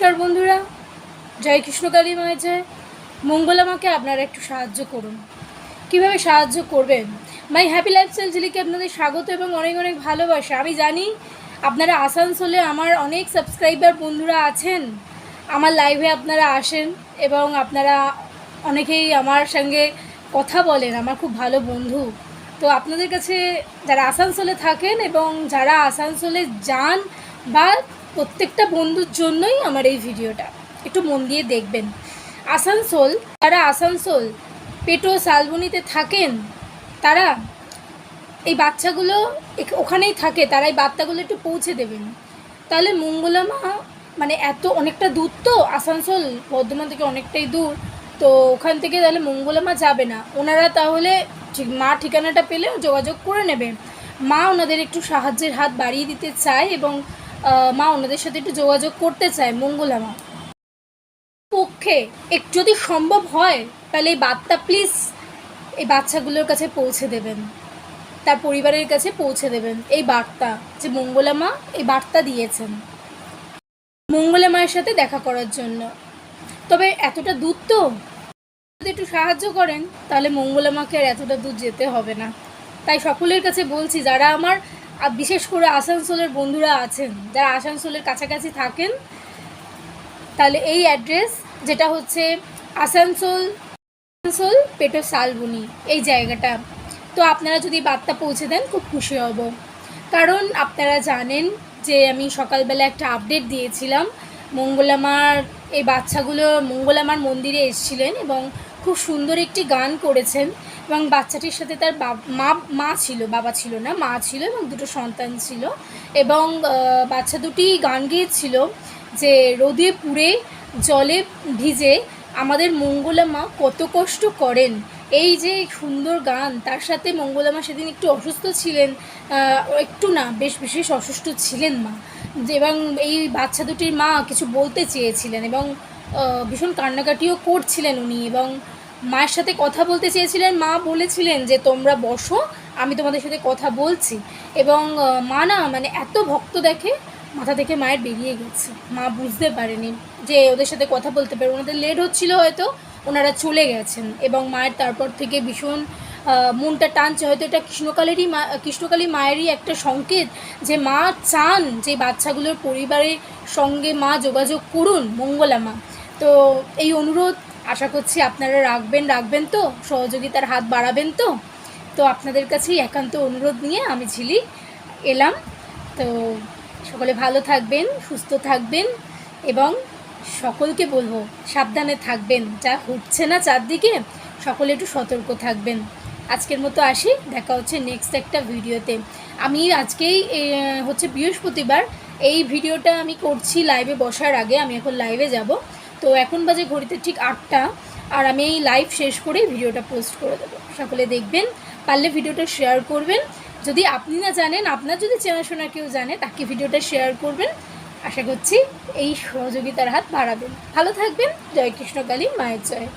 নমস্কার বন্ধুরা। জয় কৃষ্ণকালী মায়ের জয়। মঙ্গলামাকে আপনারা একটু সাহায্য করুন। কীভাবে সাহায্য করবেন? মাই হ্যাপি লাইফস্টাইল ঝিলিকে আপনাদের স্বাগত এবং অনেক অনেক ভালোবাসা। আমি জানি আপনারা আসানসোলে আমার অনেক সাবস্ক্রাইবার বন্ধুরা আছেন। আমার লাইভে আপনারা আসেন এবং আপনারা অনেকেই আমার সঙ্গে কথা বলেন। আমার খুব ভালো বন্ধু। তো আপনাদের কাছে যারা আসানসোলে থাকেন এবং যারা আসানসোলে যান বা প্রত্যেকটা বন্ধুর জন্যই আমার এই ভিডিওটা। একটু মন দিয়ে দেখবেন। আসানসোল, যারা আসানসোল, পেটো শালবনিতে থাকেন, তারা এই বাচ্চাগুলো ওখানেই থাকে, তারা এই বার্তাগুলো একটু পৌঁছে দেবেন। তাহলে মঙ্গলামা মানে এত অনেকটা দূর তো, আসানসোল বর্ধমান থেকে অনেকটাই দূর, তো ওখান থেকে তাহলে মঙ্গলামা যাবে না। ওনারা তাহলে ঠিক মা ঠিকানাটা পেলে যোগাযোগ করে নেবে। মা ওনাদের একটু সাহায্যের হাত বাড়িয়ে দিতে চায় এবং মা ওনাদের সাথে একটু যোগাযোগ করতে চায় মঙ্গলামা পক্ষে এক যদি সম্ভব হয়, তাহলে এই বার্তা প্লিজ এই বাচ্চাগুলোর কাছে পৌঁছে দেবেন। তার পরিবারের কাছে পৌঁছে দেবেন এই বার্তা যে মঙ্গলা মা এই বার্তা দিয়েছেন। মঙ্গলা মায়ের সাথে দেখা করার জন্য। তবে এতটা দূর তো? যদি একটু সাহায্য করেন, তাহলে মঙ্গলা মাকে আর এতটা দূর যেতে হবে না। তাই সকলের কাছে বলছি, যারা আমার আর বিশেষ করে আসানসোলের বন্ধুরা আছেন, যারা আসানসোলের কাছাকাছি থাকেন, তাহলে এই অ্যাড্রেস যেটা হচ্ছে আসানসোল আসানসোল পেটো শালবনি, এই জায়গাটা। তো আপনারা যদি বার্তা পৌঁছে দেন, খুব খুশি হব। কারণ আপনারা জানেন যে আমি সকালবেলা একটা আপডেট দিয়েছিলাম। মঙ্গলামার, এই বাচ্চাগুলো মঙ্গলামার মন্দিরে এসেছিলেন এবং খুব সুন্দর একটি গান করেছেন এবং বাচ্চাটির সাথে তার মা মা ছিল, বাবা ছিল না, মা ছিল এবং দুটো সন্তান ছিল এবং বাচ্চা দুটি গান গেয়েছিল যে রোদে পুড়ে, জলে ভিজে আমাদের মঙ্গলামা কত কষ্ট করেন। এই যে সুন্দর গান, তার সাথে মঙ্গলামা সেদিন একটু অসুস্থ ছিলেন একটু না, বেশ বিশেষ অসুস্থ ছিলেন মা। এবং এই বাচ্চা দুটির মা কিছু বলতে চেয়েছিলেন এবং ভীষণ কান্নাকাটিও করছিলেন উনি এবং মায়ের সাথে কথা বলতে চেয়েছিলেন। মা বলেছিলেন যে, তোমরা বসো, আমি তোমাদের সাথে কথা বলছি। এবং মা না মানে এত ভক্ত দেখে মাথা থেকে মায়ের বেরিয়ে গেছে। মা বুঝতে পারেনি যে, ওদের সাথে কথা বলতে পারে। ওনাদের লেট হচ্ছিল হয়তো, ওনারা চলে গেছেন এবং মায়ের তারপর থেকে ভীষণ মনটা টানছে। হয়তো এটা কৃষ্ণকালেরই মা, কৃষ্ণকালী মায়েরই একটা সংকেত যে, মা চান যে, বাচ্চাগুলোর পরিবারের সঙ্গে মা যোগাযোগ করুন, মঙ্গলা মা। তো এই অনুরোধ আশা করছি আপনারা রাখবেন রাখবেন তো, সহযোগিতার হাত বাড়াবেন তো। তো আপনাদের কাছেই একান্ত অনুরোধ নিয়ে আমি ঝিলি এলাম। তো সকলে ভালো থাকবেন, সুস্থ থাকবেন এবং সকলকে বলব, সাবধানে থাকবেন, যা হচ্ছে না চারদিকে, সকলে একটু সতর্ক থাকবেন। আজকের মতো আসি, দেখা হচ্ছে নেক্সট একটা ভিডিওতে। আমি আজকেই হচ্ছে বৃহস্পতিবার, এই ভিডিওটা আমি করছি লাইভে বসার আগে, আমি এখন লাইভে যাব। তো এখন বাজে ঘড়িতে ঠিক আটটা, আর আমি এই লাইভ শেষ করে ভিডিওটা পোস্ট করে দেবো। সকলে দেখবেন, পারলে ভিডিওটা শেয়ার করবেন। যদি আপনি না জানেন, আপনার যদি চেনাশোনা কেউ জানে, তাকে ভিডিওটা শেয়ার করবেন। আশা করছি এই সহযোগিতার হাত বাড়াবেন। ভালো থাকবেন। জয় কৃষ্ণকালী, মায়ের জয়।